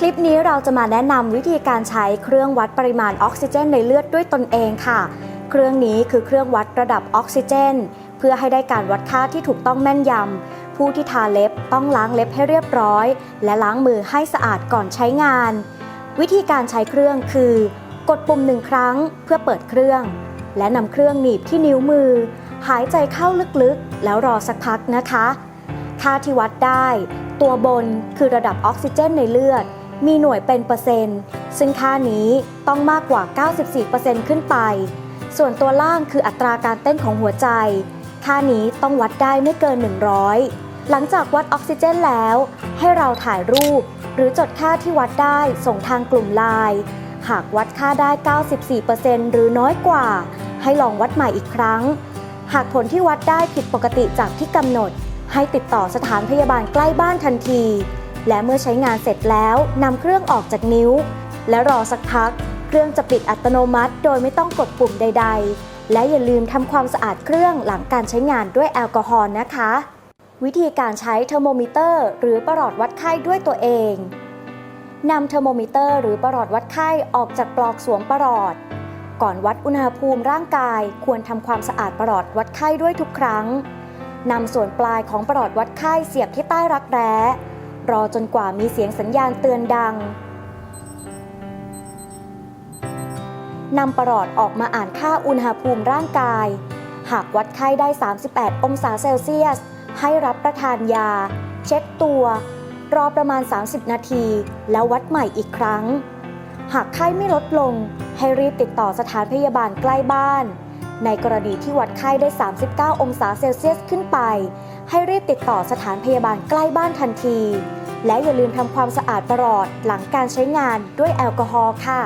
คลิปนี้เราจะมาแนะนำวิธีการใช้เครื่องวัดปริมาณออกซิเจนในเลือดด้วยตนเองค่ะ เครื่องนี้คือเครื่องวัดระดับออกซิเจน เพื่อให้ได้การวัดค่าที่ถูกต้องแม่นยำผู้ที่ทาเล็บต้องล้างเล็บให้เรียบร้อย และล้างมือให้สะอาดก่อนใช้งาน วิธีการใช้เครื่องคือ กดปุ่มหนึ่งครั้งเพื่อเปิดเครื่อง และนำเครื่องหนีบที่นิ้วมือ หายใจเข้าลึกๆ แล้วรอสักพักนะคะ ค่าที่วัดได้ ตัวบนคือระดับออกซิเจนในเลือด มีหน่วยเป็นเปอร์เซ็นต์ ซึ่งค่านี้ต้องมากกว่า 94%ขึ้นไป ส่วนตัวล่างคืออัตราการเต้นของหัวใจ ค่านี้ต้องวัดได้ไม่เกิน 100 หลังจากวัดออกซิเจนแล้ว ให้เราถ่ายรูป หรือจดค่าที่วัดได้ส่งทางกลุ่มไลน์หากวัดค่าได้ 94%หรือน้อยกว่า ให้ลองวัดใหม่อีกครั้ง หากผลที่วัดได้ผิดปกติจากที่กำหนด ให้ติดต่อสถานพยาบาลใกล้บ้านทันที และเมื่อใช้งานเสร็จแล้วนำเครื่องออกจากนิ้ว และรอสักพัก เครื่องจะปิดอัตโนมัติ โดยไม่ต้องกดปุ่มใด ๆ และอย่าลืมทำความสะอาดเครื่องหลังการใช้งานด้วยแอลกอฮอล์นะคะ วิธีการใช้เทอร์โมมิเตอร์ หรือประหลอดวัดไข้ด้วยตัวเองนำเทอร์โมมิเตอร์หรือประหลอดวัดไข้ออกจากปลอกสวมประหลอด ก่อนวัดอุณหภูมิร่างกาย ควรทำความสะอาดประหลอดวัดไข้ด้วยทุกครั้งนำส่วนปลายของประหลอดวัดไข้เสียบที่ใต้รักแร้ รอจนกว่ามีเสียงสัญญาณเตือนดังนำประหลอดออกมาอ่านค่าอุณหภูมิร่างกาย หากวัดไข้ได้ 38 องศาเซลเซียส ให้รับประทานยา เช็ดตัว รอประมาณ 30 นาที แล้ววัดใหม่อีกครั้ง หากไข้ไม่ลดลง ให้รีบติดต่อสถานพยาบาลใกล้บ้าน ในกรณีที่วัดไข้ได้ 39 องศาเซลเซียสขึ้นไป ให้รีบติดต่อสถานพยาบาลใกล้บ้านทันที และอย่าลืมทำความสะอาดประหลอดหลังการใช้งานด้วยแอลกอฮอล์ค่ะ